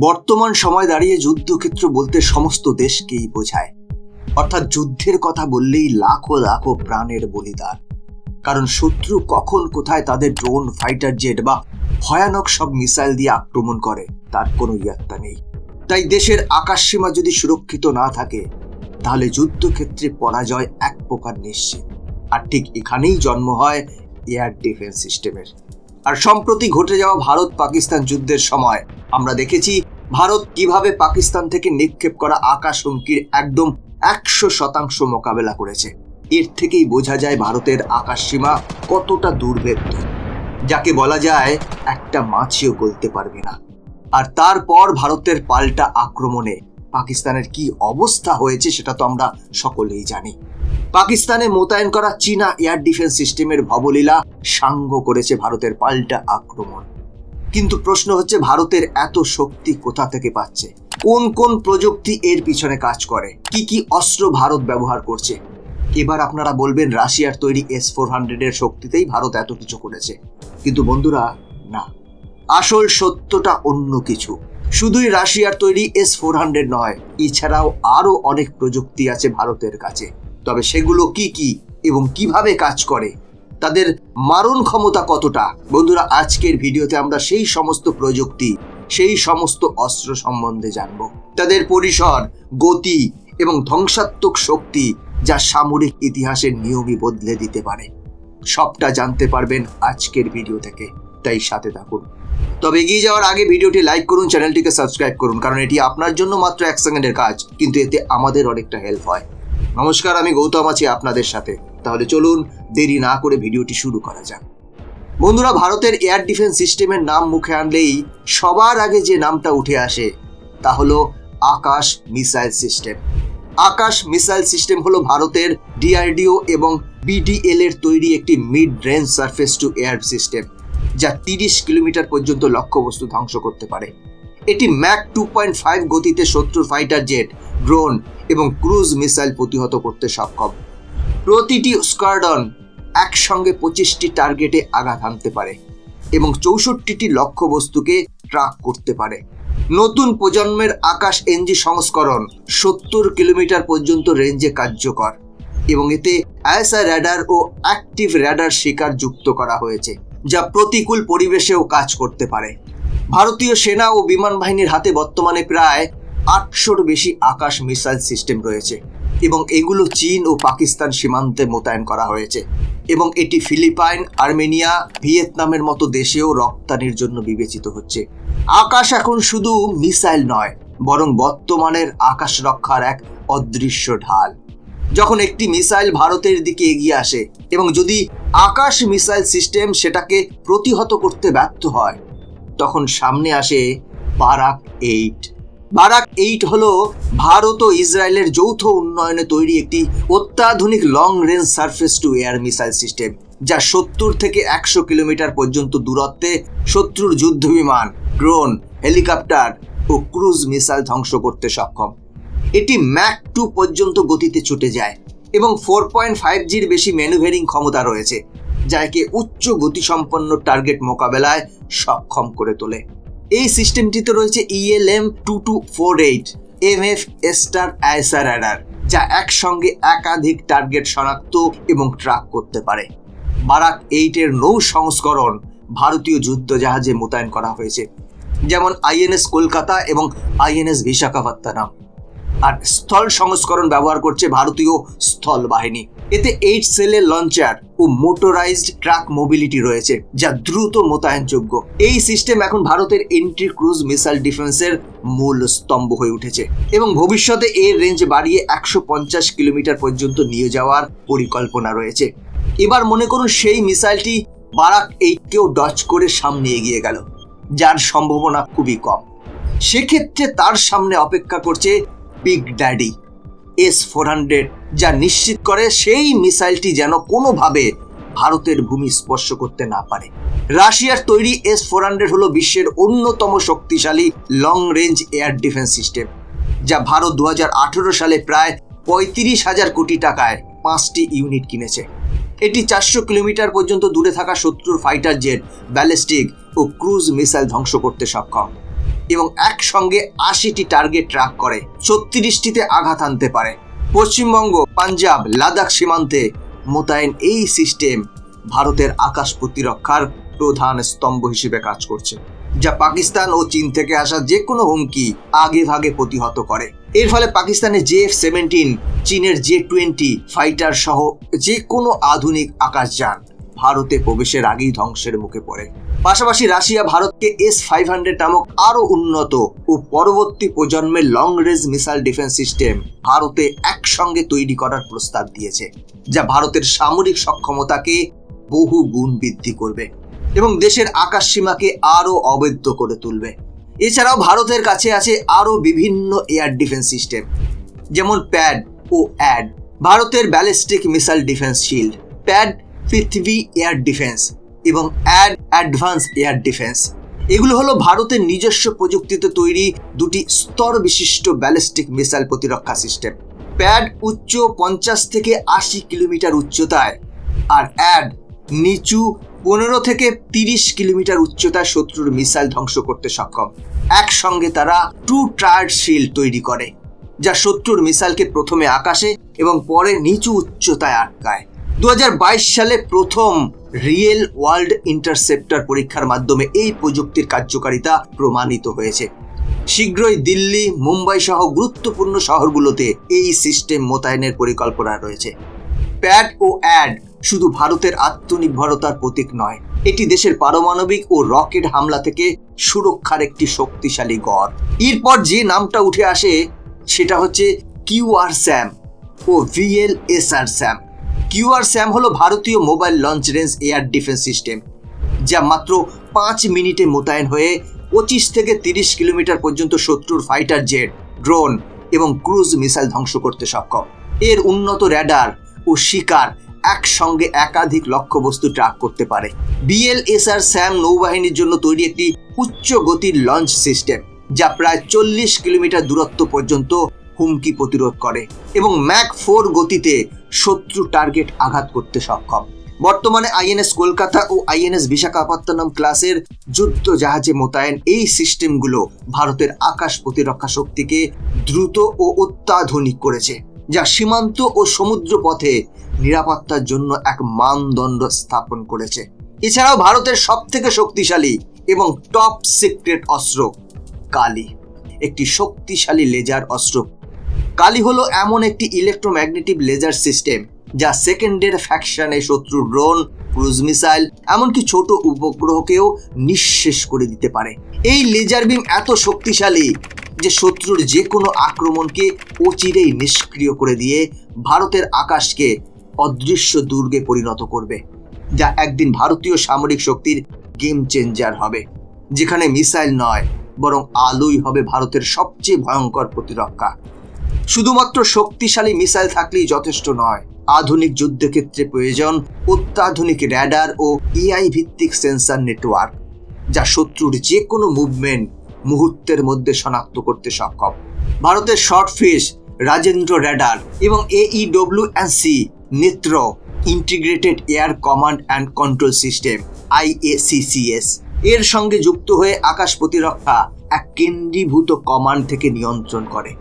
বর্তমান সময় দাঁড়িয়ে যুদ্ধক্ষেত্র বলতে সমস্ত দেশকেই বোঝায়। অর্থাৎ যুদ্ধের কথা বললেই লাখো লাখো প্রাণের বলিদান। কারণ শত্রু কখন কোথায় তাদের ড্রোন, ফাইটার জেট বা ভয়ানক সব মিসাইল দিয়ে আক্রমণ করে, তার কোনো ইয়াত্তা নেই। তাই দেশের আকাশসীমা যদি সুরক্ষিত না থাকে, তাহলে যুদ্ধক্ষেত্রে পরাজয় এক প্রকার নিশ্চিত। আর ঠিক এখানেই জন্ম হয় এয়ার ডিফেন্স সিস্টেমের আর সম্প্রতি ঘটে যাওয়া ভারত পাকিস্তান যুদ্ধের সময়, আমরা দেখেছি ভারত কীভাবে পাকিস্তান থেকে নিক্ষেপ করা আকাশ হুমকির একদম একশো শতাংশ মোকাবেলা করেছে। এর থেকেই বোঝা যায় ভারতের আকাশ সীমা কতটা দুর্ভেদ্য, যাকে বলা যায় একটা মাছিও গলতে পারবে না। আর তারপর ভারতের পাল্টা আক্রমণে পাকিস্তানের কি অবস্থা হয়েছে সেটা তো আমরা সকলেই জানি। পাকিস্তানে মোতায়েন করা চীনা এয়ার ডিফেন্স সিস্টেমের ভবলীলা সাঙ্গ করেছে ভারতের পাল্টা আক্রমণ। কিন্তু প্রশ্ন হচ্ছে, ভারতের এত শক্তি কোথা থেকে পাচ্ছে? কোন কোন প্রযুক্তি এর পিছনে কাজ করে? কি কি অস্ত্র ভারত ব্যবহার করছে? এবার আপনারা বলবেন, রাশিয়ার তৈরি এস ফোর হান্ড্রেডের শক্তিতেই ভারত এত কিছু করেছে। কিন্তু বন্ধুরা, না। আসল সত্যটা অন্য কিছু। শুধুই রাশিয়ার তৈরি এস ফোর হান্ড্রেড নয়, এছাড়াও আরও অনেক প্রযুক্তি আছে ভারতের কাছে। তবে সেগুলো কি কি এবং কীভাবে কাজ করে, তাদের মারণ ক্ষমতা কতটা? বন্ধুরা, আজকের ভিডিওতে আমরা সেই সমস্ত প্রযুক্তি, সেই সমস্ত অস্ত্র সম্বন্ধে জানব। তাদের পরিসর, গতি এবং ধ্বংসাত্মক শক্তি যা সামরিক ইতিহাসের নিয়মই বদলে দিতে পারে। সবটা জানতে পারবেন আজকের ভিডিও থেকে, তাই সাথে থাকুন। তবে এগিয়ে যাওয়ার আগে ভিডিওটি লাইক করুন, চ্যানেলটিকে সাবস্ক্রাইব করুন, কারণ এটি আপনার জন্য মাত্র এক সেকেন্ডের কাজ, কিন্তু এতে আমাদের অনেকটা হেল্প হয়। নমস্কার, আমি গৌতম আছি আপনাদের সাথে। তাহলে চলুন দেরি না করে ভিডিওটি শুরু করা যাক। বন্ধুরা, ভারতের এয়ার ডিফেন্স সিস্টেমের নাম মুখে আনলেই সবার আগে যে নামটা উঠে আসে, তা হলো Akash missile system. Akash missile system হলো ভারতের ডিআরডিও এবং বিডিএল এর তৈরি একটি mid range surface to air system, যা তিরিশ কিলোমিটার পর্যন্ত লক্ষ্যবস্তু ধ্বংস করতে পারে। এটি ম্যাক টু পয়েন্ট ফাইভ গতিতে শত্রুর ফাইটার জেট ড্রোন এবং ক্রুজ মিসাইল প্রতিহত করতে সক্ষম। প্রতিটি স্কোয়াডন একসঙ্গে পঁচিশটি টার্গেটে আঘাত হানতে পারে এবং চৌষট্টিটি লক্ষ্যবস্তুকে ট্রাক করতে পারে। নতুন প্রজন্মের আকাশ এনজি সংস্করণ সত্তর কিলোমিটার পর্যন্ত রেঞ্জে কার্যকর এবং এতে আইএসআই র্যাডার ও অ্যাক্টিভ র্যাডার শিকার যুক্ত করা হয়েছে, যা প্রতিকূল পরিবেশেও কাজ করতে পারে। ভারতীয় সেনা ও বিমান বাহিনীর হাতে বর্তমানে প্রায় আটশোর বেশি আকাশ মিসাইল সিস্টেম রয়েছে এবং এগুলো চীন ও পাকিস্তান সীমান্তে মোতায়েন করা হয়েছে এবং এটি ফিলিপাইন, আর্মেনিয়া, ভিয়েতনামের মতো দেশেও রপ্তানির জন্য বিবেচিত হচ্ছে। আকাশ এখন শুধু মিসাইল নয়, বরং বর্তমানের আকাশ রক্ষার এক অদৃশ্য ঢাল। যখন একটি মিসাইল ভারতের দিকে এগিয়ে আসে এবং যদি আকাশ মিসাইল সিস্টেম সেটাকে প্রতিহত করতে ব্যর্থ হয়, তখন সামনে আসে বারাক এইট। বারাক এইট হলো ভারত ও ইসরায়েলের যৌথ উন্নয়নে তৈরি একটি অত্যাধুনিক long range surface to air missile system যা সত্তর থেকে একশো কিলোমিটার পর্যন্ত দূরত্বে শত্রুর যুদ্ধবিমান ড্রোন হেলিকপ্টার ও ক্রুজ মিসাইল ধ্বংস করতে সক্ষম। এটি ম্যাক টু পর্যন্ত গতিতে ছুটে যায় এবং ফোর পয়েন্ট ফাইভ জির বেশি ম্যানুভেরিং ক্ষমতা রয়েছে, যা একে উচ্চ গতিসম্পন্ন টার্গেট মোকাবেলায় সক্ষম করে তোলে। এই সিস্টেমটিতে রয়েছে ELM two two four eight M F star AESA radar যা একসঙ্গে একাধিক টার্গেট শনাক্ত এবং ট্র্যাক করতে পারে। বারাক এইটের নৌ সংস্করণ ভারতীয় যুদ্ধ জাহাজে মোতায়েন করা হয়েছে, যেমন আইএনএস কলকাতা এবং আইএনএস বিশাখাপত্তনম। আর স্থল সংস্করণ ব্যবহার করছে ভারতীয় স্থল বাহিনী। এতে এইট সেলের লঞ্চার ও মোটরাইজড ট্রাক মোবিলিটি রয়েছে, যা দ্রুত মোতায়েনযোগ্য। এই সিস্টেম এখন ভারতের এন্ট্রি ক্রুজ মিসাইল ডিফেন্সের মূল স্তম্ভ হয়ে উঠেছে এবং ভবিষ্যতে এর রেঞ্জ বাড়িয়ে একশো পঞ্চাশ কিলোমিটার পর্যন্ত নিয়ে যাওয়ার পরিকল্পনা রয়েছে। এবার মনে করুন সেই মিসাইলটি বারাক এইটকেও ডচ করে সামনে এগিয়ে গেল, যার সম্ভাবনা খুবই কম। সেক্ষেত্রে তার সামনে অপেক্ষা করছে big daddy S four hundred যা নিশ্চিত করে সেই মিসাইলটি যেন কোনোভাবে ভারতের ভূমি স্পর্শ করতে না পারে। রাশিয়ার তৈরি এস ফোর হান্ড্রেড হল বিশ্বের অন্যতম শক্তিশালী long range air defence system যা ভারত দু হাজার আঠারো সালে প্রায় পঁয়ত্রিশ হাজার কোটি টাকায় পাঁচটি ইউনিট কিনেছে। এটি চারশো কিলোমিটার পর্যন্ত দূরে থাকা শত্রুর ফাইটার জেট ব্যালিস্টিক ও ক্রুজ মিসাইল ধ্বংস করতে সক্ষম। এবং একসঙ্গে আশিটি টার্গেট ট্র্যাক করে, ছত্রিশটিতে আঘাত আনতে পারে। পশ্চিমবঙ্গ, পাঞ্জাব, লাদাখ সীমান্তে মোতায়েন এই সিস্টেম ভারতের আকাশ প্রতিরক্ষার প্রধান স্তম্ভ হিসেবে কাজ করছে, যা পাকিস্তান ও চীন থেকে আসা যে কোনো হুমকি আগে ভাগে প্রতিহত করে। এর ফলে পাকিস্তানের জে এফ সেভেন্টিন, চীনের জে টোয়েন্টি ফাইটার সহ যে কোনো আধুনিক আকাশযান ভারতে প্রবেশের আগেই ধ্বংসের মুখে পড়ে। পাশাপাশি রাশিয়া ভারতকে এস ফাইভ হান্ড্রেড নামক আরও উন্নত ও পরবর্তী প্রজন্মের long range missile defence system ভারতে একসঙ্গে তৈরি করার প্রস্তাব দিয়েছে, যা ভারতের সামরিক সক্ষমতাকে বহু গুণ বৃদ্ধি করবে এবং দেশের আকাশ সীমাকে আরও অবৈধ করে তুলবে। এছাড়াও ভারতের কাছে আছে আরও বিভিন্ন এয়ার ডিফেন্স সিস্টেম যেমন প্যাড ও অ্যাড ভারতের ballistic missile defence shield PAD Prithvi air defence এবং অ্যাড অ্যাডভান্স এয়ার ডিফেন্স। এগুলো হলো ভারতের নিজস্ব প্রযুক্তিতে তৈরি দুটি স্তর বিশিষ্ট ব্যালিস্টিক মিসাইল প্রতিরক্ষা সিস্টেম। প্যাড উচ্চ পঞ্চাশ থেকে আশি কিলোমিটার উচ্চতায় আর অ্যাড নিচু পনেরো থেকে তিরিশ কিলোমিটার উচ্চতায় শত্রুর মিসাইল ধ্বংস করতে সক্ষম। একসঙ্গে তারা টু ট্রায়ার্ড শিল্ড তৈরি করে, যা শত্রুর মিসাইলকে প্রথমে আকাশে এবং পরে নিচু উচ্চতায় আটকায়। দু হাজার বাইশ সালে প্রথম রিয়েল ওয়ার্ল্ড ইন্টারসেপ্টর পরীক্ষার মাধ্যমে এই প্রযুক্তির কার্যকারিতা প্রমাণিত হয়েছে। শীঘ্রই দিল্লি, মুম্বাই সহ গুরুত্বপূর্ণ শহরগুলোতে এই সিস্টেম মোতায়েনের পরিকল্পনা রয়েছে। প্যাড ও অ্যাড শুধু ভারতের আত্মনির্ভরতার প্রতীক নয়, এটি দেশের পারমাণবিক ও রকেট হামলা থেকে সুরক্ষার একটি শক্তিশালী গড়। এরপর যে নামটা উঠে আসে সেটা হচ্ছে কিউআর স্যাম ও VL SR SAM. QR SAM হলো ভারতীয় mobile launch range air defence system, যা মাত্র পাঁচ মিনিটে মোতায়েন হয়ে পঁচিশ থেকে তিরিশ কিলোমিটার পর্যন্ত শত্রুর ফাইটার জেট, ড্রোন এবং ক্রুজ মিসাইল ধ্বংস করতে সক্ষম। এর উন্নত র্যাডার ও শিকার একসঙ্গে একাধিক লক্ষ্যবস্তু ট্র্যাক করতে পারে। বিএলএসআর স্যাম নৌবাহিনীর জন্য তৈরি একটি উচ্চ গতির লঞ্চ সিস্টেম, যা প্রায় চল্লিশ কিলোমিটার দূরত্ব পর্যন্ত হুমকি প্রতিরোধ করে এবং ম্যাক ফোর গতিতে শত্রু টার্গেট আঘাত করতে সক্ষম। বর্তমানে আইএনএস কলকাতা ও আইএনএস বিশাখাপত্তনম ক্লাসের যুদ্ধ জাহাজে মোতায়েন এই সিস্টেমগুলো ভারতের আকাশ প্রতিরক্ষা শক্তিকে দ্রুত ও অত্যাধুনিক করেছে, যা সীমান্ত ও সমুদ্র পথে নিরাপত্তার জন্য এক মানদণ্ড স্থাপন করেছে। এছাড়াও ভারতের সব থেকে শক্তিশালী এবং টপ সিক্রেট অস্ত্র কালি, একটি শক্তিশালী লেজার অস্ত্র কালি হলো এমন একটি ইলেকট্রোম্যাগনেটিক লেজার সিস্টেম যা সেকেন্ডের ফ্যাকশনে শত্রুর ড্রোন ক্রুজ মিসাইল এমনকি ছোট উপগ্রহকেও নিঃশেষ করে দিতে পারে। এই লেজার বিম এত শক্তিশালী যে শত্রুর যে কোনো আক্রমণকে অচিরেই নিষ্ক্রিয় করে দিয়ে ভারতের আকাশকে অদৃশ্য দুর্গে পরিণত করবে, যা একদিন ভারতীয় সামরিক শক্তির গেম চেঞ্জার হবে, যেখানে মিসাইল নয়, বরং আলোই হবে ভারতের সবচেয়ে ভয়ঙ্কর প্রতিরক্ষা। শুধুমাত্র শক্তিশালী মিসাইল থাকলেই যথেষ্ট নয়। আধুনিক যুদ্ধক্ষেত্রে প্রয়োজন অত্যাধুনিক র্যাডার ও এআই ভিত্তিক সেন্সার নেটওয়ার্ক, যা শত্রুর যে কোনো মুভমেন্ট মুহূর্তের মধ্যে শনাক্ত করতে সক্ষম। ভারতের শর্ট ফিশ রাজেন্দ্র র্যাডার এবং AEW C Netra integrated air command and control system IACCS এর সঙ্গে যুক্ত হয়ে আকাশ প্রতিরক্ষা এক কেন্দ্রীভূত কমান্ড থেকে নিয়ন্ত্রণ করে।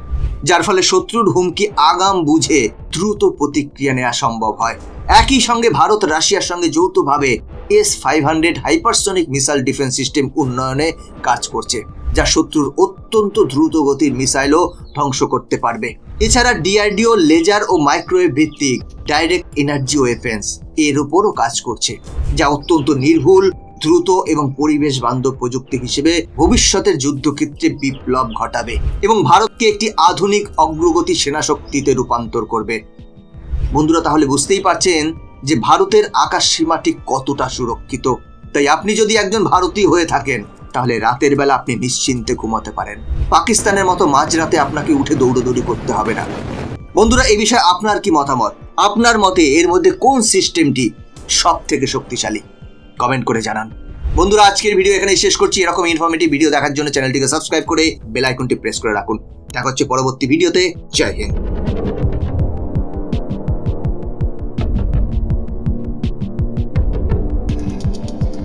যার ফলে শত্রুর হুমকি আগাম বুঝে দ্রুত প্রতিক্রিয়া নেওয়া সম্ভব হয়। একই সঙ্গে ভারত রাশিয়ার সঙ্গে যৌথভাবে S five hundred hypersonic missile defence system উন্নয়নে কাজ করছে, যা শত্রুর অত্যন্ত দ্রুত গতির মিসাইলও ধ্বংস করতে পারবে। এছাড়া ডিআরডিও লেজার ও মাইক্রোওয়েভ ভিত্তিক ডাইরেক্ট এনার্জি ওয়েপেন্স এর উপরও কাজ করছে, যা অত্যন্ত নির্ভুল দ্রুত এবং পরিবেশ বান্ধব প্রযুক্তি হিসেবে ভবিষ্যতের যুদ্ধক্ষেত্রে বিপ্লব ঘটাবে এবং ভারতকে একটি আধুনিক অগ্রগতি সেনাশক্তিতে রূপান্তর করবে। বন্ধুরা, তাহলে বুঝতেই পারছেন যে ভারতের আকাশ সীমাটি কতটা সুরক্ষিত। তাই আপনি যদি একজন ভারতীয় হয়ে থাকেন, তাহলে রাতের বেলা আপনি নিশ্চিন্তে ঘুমাতে পারেন। পাকিস্তানের মতো মাঝরাতে আপনাকে উঠে দৌড়দৌড়ি করতে হবে না। বন্ধুরা এই বিষয়ে আপনার কি মতামত? আপনার মতে এর মধ্যে কোন সিস্টেমটি সব থেকে শক্তিশালী? কমেন্ট করে জানান। বন্ধুরা, আজকের ভিডিও এখানে শেষ করছি। এরকম ইনফরমেটিভ ভিডিও দেখার জন্য চ্যানেলটিকে সাবস্ক্রাইব করে বেল আইকনটি প্রেস করে রাখুন। দেখা হচ্ছে পরবর্তী ভিডিওতে জয় হিন্দ।